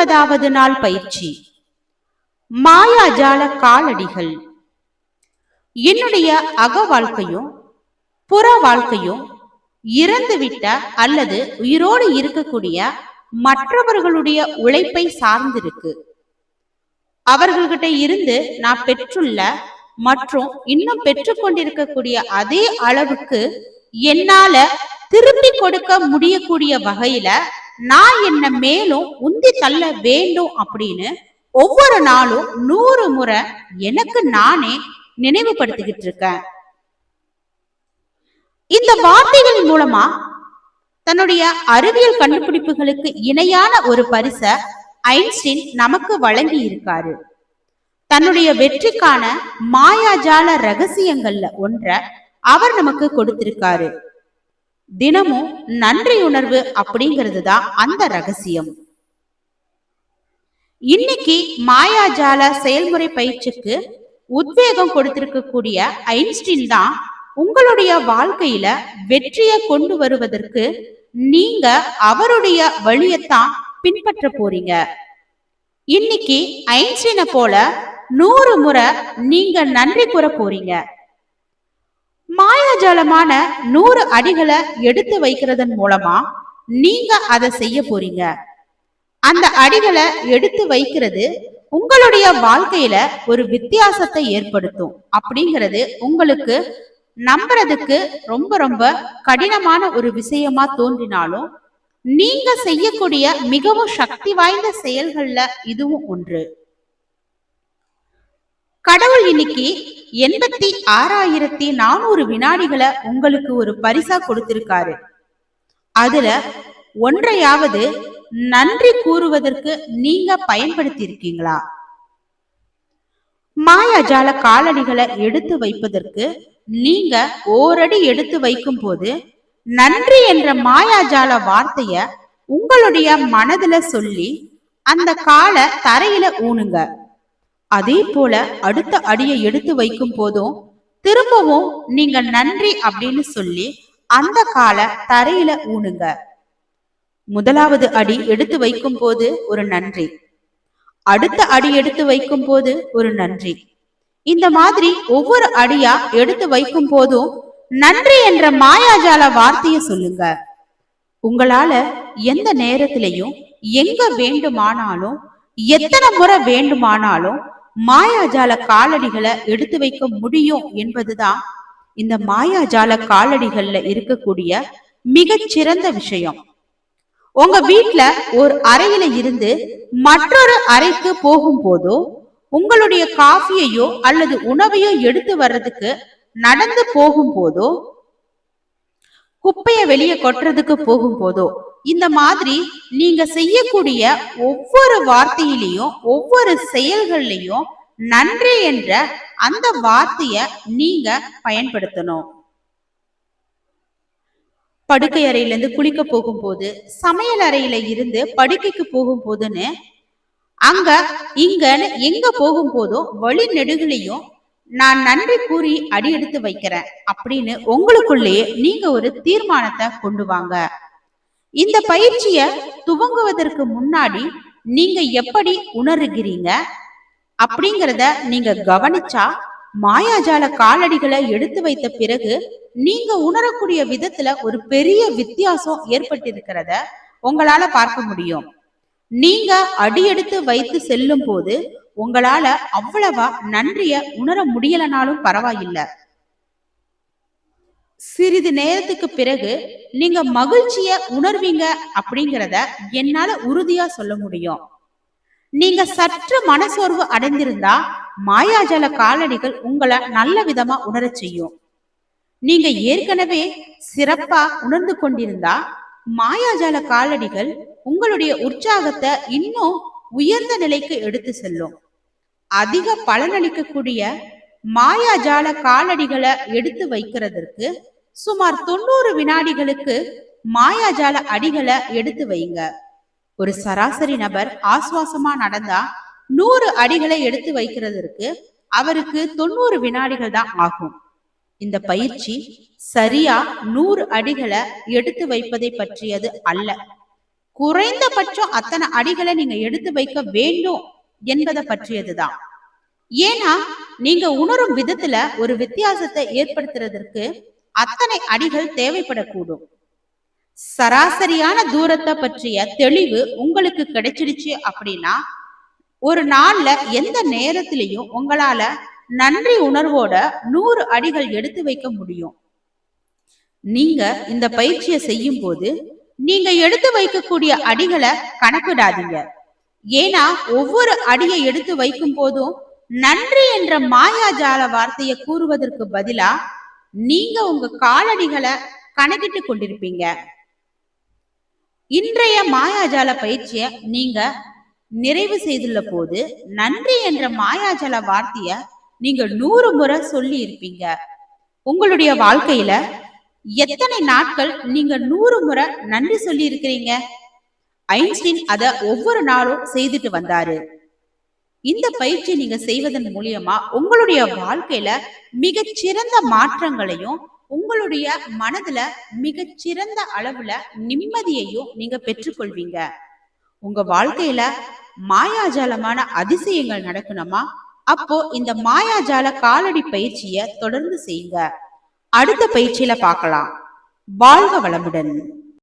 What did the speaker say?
பத்தொன்பதாவது நாள் பயிற்சி. மாயாஜால காலடிகள். என்னுடைய அக வாழ்க்கையும் புற வாழ்க்கையும் இறந்துவிட்ட அல்லது உயிரோடு இருக்கக்கூடிய மற்றவர்களுடைய உழைப்பை சார்ந்திருக்கு. அவர்கள்கிட்ட இருந்து நான் பெற்றுள்ள மற்றும் இன்னும் பெற்றுக்கொண்டிருக்கக்கூடிய அதே அளவுக்கு என்னால திருப்பி கொடுக்க முடியக்கூடிய வகையில நான் என்ன மேலும் உந்தி தள்ள வேண்டும் அப்படின்னு ஒவ்வொரு நாளும் நூறு முறை எனக்கு நானே நினைவுபடுத்திக்கிட்டு இருக்கேன். இந்த வார்த்தைகள் மூலமா தன்னுடைய அறிவியல் கண்டுபிடிப்புகளுக்கு இணையான ஒரு பரிச ஐன்ஸ்டீன் நமக்கு வழங்கி இருக்காரு. தன்னுடைய வெற்றிக்கான மாயாஜால ரகசியங்கள்ல ஒன்ற அவர் நமக்கு கொடுத்திருக்காரு. தினமும் நன்றி உணர்வு அப்படிங்கிறது தான் அந்த ரகசியம். இன்னைக்கு மாயாஜால செயல்முறை பயிற்சிக்கு உத்வேகம் கொடுத்திருக்கக்கூடிய ஐன்ஸ்டீன் தான் உங்களுடைய வாழ்க்கையில வெற்றியை கொண்டு வருவதற்கு நீங்க அவருடைய வழியத்தான் பின்பற்ற போறீங்க. இன்னைக்கு ஐன்ஸ்டீனை போல நூறு முறை நீங்க நன்றி கூற போறீங்க. மாயாஜாலமான நூறு அடிகளை எடுத்து வைக்கிறதன் மூலமா நீங்க அதை செய்ய போறீங்க. அந்த அடிகளை எடுத்து வைக்கிறது உங்களுடைய வாழ்க்கையில ஒரு வித்தியாசத்தை ஏற்படுத்தும். அப்படிங்கிறது உங்களுக்கு நம்புறதுக்கு ரொம்ப ரொம்ப கடினமான ஒரு விஷயமா தோன்றினாலும் நீங்க செய்யக்கூடிய மிகவும் சக்தி வாய்ந்த செயல்கள்ல இதுவும் ஒன்று. கடவுள் இன்னைக்கு எண்பத்தி ஆறாயிரத்தி நானூறு வினாடிகளை உங்களுக்கு ஒரு பரிசா கொடுத்திருக்காரு. அதுல ஒன்றையாவது நன்றி கூறுவதற்கு நீங்க பயன்படுத்தி இருக்கீங்களா மாயாஜால காலணிகளை எடுத்து வைப்பதற்கு நீங்க ஓரடி எடுத்து வைக்கும் போது நன்றி என்ற மாயாஜால வார்த்தைய உங்களுடைய மனதுல சொல்லி அந்த காலை தரையில ஊனுங்க. அதே போல அடுத்த அடியை எடுத்து வைக்கும் போதும் திரும்பவும் நீங்க நன்றி அப்படின்னு சொல்லி அந்த காலை தரையில ஊனுங்க. முதலாவது அடி எடுத்து வைக்கும் போது ஒரு நன்றி. அடுத்த அடி எடுத்து வைக்கும் போது ஒரு நன்றி. இந்த மாதிரி ஒவ்வொரு அடியா எடுத்து வைக்கும் போதும் நன்றி என்ற மாயாஜால வார்த்தையை சொல்லுங்க. உங்களால எந்த நேரத்திலையும் எங்க வேண்டுமானாலும் எத்தனை முறை வேண்டுமானாலும் மாயாஜால காலடிகளை எடுத்து வைக்க முடியும் என்பதுதான் இந்த மாயாஜால காலடிகள்ல இருக்கக்கூடிய மிகச்சிறந்த விஷயம். உங்க வீட்டுல ஒரு அறையில இருந்து மற்றொரு அறைக்கு போகும் போதோ உங்களுடைய காஃபியையோ அல்லது உணவையோ எடுத்து வர்றதுக்கு நடந்து போகும் போதோ குப்பைய வெளியே கொட்டுறதுக்கு போகும் போதோ இந்த மாதிரி நீங்க செய்யக்கூடிய ஒவ்வொரு வார்த்தையிலையும் ஒவ்வொரு செயல்கள்லையும் நன்றி என்ற அந்த வார்த்தைய நீங்க பயன்படுத்தணும். படுக்கை அறையில இருந்து குளிக்க போகும்போது சமையல் அறையில இருந்து படுக்கைக்கு போகும் போதுன்னு அங்க இங்கன்னு எங்க போகும்போதும் வழி நெடுகளையும் நான் நன்றி கூறி அடி எடுத்து வைக்கிறேன் அப்படின்னு உங்களுக்குள்ளேயே நீங்க ஒரு தீர்மானத்தை கொண்டு வாங்க. இந்த பயிற்சிய துவங்குவதற்கு முன்னாடி நீங்க எப்படி உணர்கிறீங்க? அப்படிங்கறத நீங்க கவனிச்சா மாயாஜால காலடிகளை எடுத்து வைத்த பிறகு நீங்க உணரக்கூடிய விதத்துல ஒரு பெரிய வித்தியாசம் ஏற்பட்டிருக்கிறத உங்களால பார்க்க முடியும். நீங்க அடி எடுத்து வைத்து செல்லும் போது உங்களால அவ்வளவா நன்றிய உணர முடியலனாலும் பரவாயில்லை. சிறிது நேரத்துக்கு பிறகு நீங்க மகிழ்ச்சிய உணர்வீங்க அப்படிங்கிறத என்னால உறுதியா சொல்ல முடியும். நீங்க சற்று மனசோர்வு அடைந்திருந்தா மாயாஜால காலடிகள் உங்களை நல்ல விதமா உணரச் செய்யும். நீங்க ஏற்கனவே சிறப்பா உணர்ந்து கொண்டிருந்தா மாயாஜால காலடிகள் உங்களுடைய உற்சாகத்தை இன்னும் உயர்ந்த நிலைக்கு எடுத்து செல்லும். அதிக பலனளிக்கக்கூடிய மாயாஜால காலடிகளை எடுத்து வைக்கிறதற்கு சுமார் தொண்ணூறு வினாடிகளுக்கு மாயாஜால அடிகளை எடுத்து வைங்க. ஒரு சராசரி நபர் ஆசுவாசமா நடந்தா நூறு அடிகளை எடுத்து வைக்கிறதுக்கு அவருக்கு தொண்ணூறு வினாடிகள் தான் ஆகும். இந்த பயிற்சி சரியா நூறு அடிகளை எடுத்து வைப்பதை பற்றியது அல்ல. குறைந்தபட்சம் அத்தனை அடிகளை நீங்க எடுத்து வைக்க வேண்டும் என்பதை பற்றியதுதான் ஏன்னா நீங்க உணரும் விதத்துல ஒரு வித்தியாசத்தை ஏற்படுத்துறதற்கு அத்தனை அடிகள் தேவைப்படக்கூடும். சராசரியான தூரத்தை பற்றிய தெளிவு உங்களுக்கு கிடைச்சிடுச்சு அப்படின்னா ஒரு நாள்ல எந்த நேரத்திலையும் உங்களால நன்றி உணர்வோட நூறு அடிகள் எடுத்து வைக்க முடியும். நீங்க இந்த பயிற்சியை செய்யும் போது நீங்க எடுத்து வைக்கக்கூடிய அடிகளை கணக்கிடாதீங்க. ஏன்னா ஒவ்வொரு அடியை எடுத்து வைக்கும் போதும் நன்றி என்ற மாயாஜால வார்த்தையை கூறுவதற்கு பதிலா நீங்க உங்க காலடிகளை கணக்கிட்டு கொண்டிருப்பீங்க. இன்றைய மாயாஜால பயிற்சியை நீங்க நிறைவு செய்துள்ள போது நன்றி என்ற மாயாஜால வார்த்தைய நீங்க நூறு முறை சொல்லி இருப்பீங்க. உங்களுடைய வாழ்க்கையில எத்தனை நாட்கள் நீங்க நூறு முறை நன்றி சொல்லி இருக்கிறீங்க? ஐன்ஸ்டீன் அத ஒவ்வொரு நாளும் செய்துட்டு வந்தாரு. இந்த பயிற்சி நீங்க செய்வதன் மூலியமா உங்களுடைய வாழ்க்கையில மிகச் சிறந்த மாற்றங்களையும் உங்களுடைய மனதுல மிக சிறந்த அளவுல நிம்மதியையும் நீங்க பெற்றுக்கொள்வீங்க. உங்க வாழ்க்கையில மாயாஜாலமான அதிசயங்கள் நடக்கணுமா? அப்போ இந்த மாயாஜால காலடி பயிற்சிய தொடர்ந்து செய்யுங்க. அடுத்த பயிற்சியில பார்க்கலாம். வாழ்க வளமுடன்.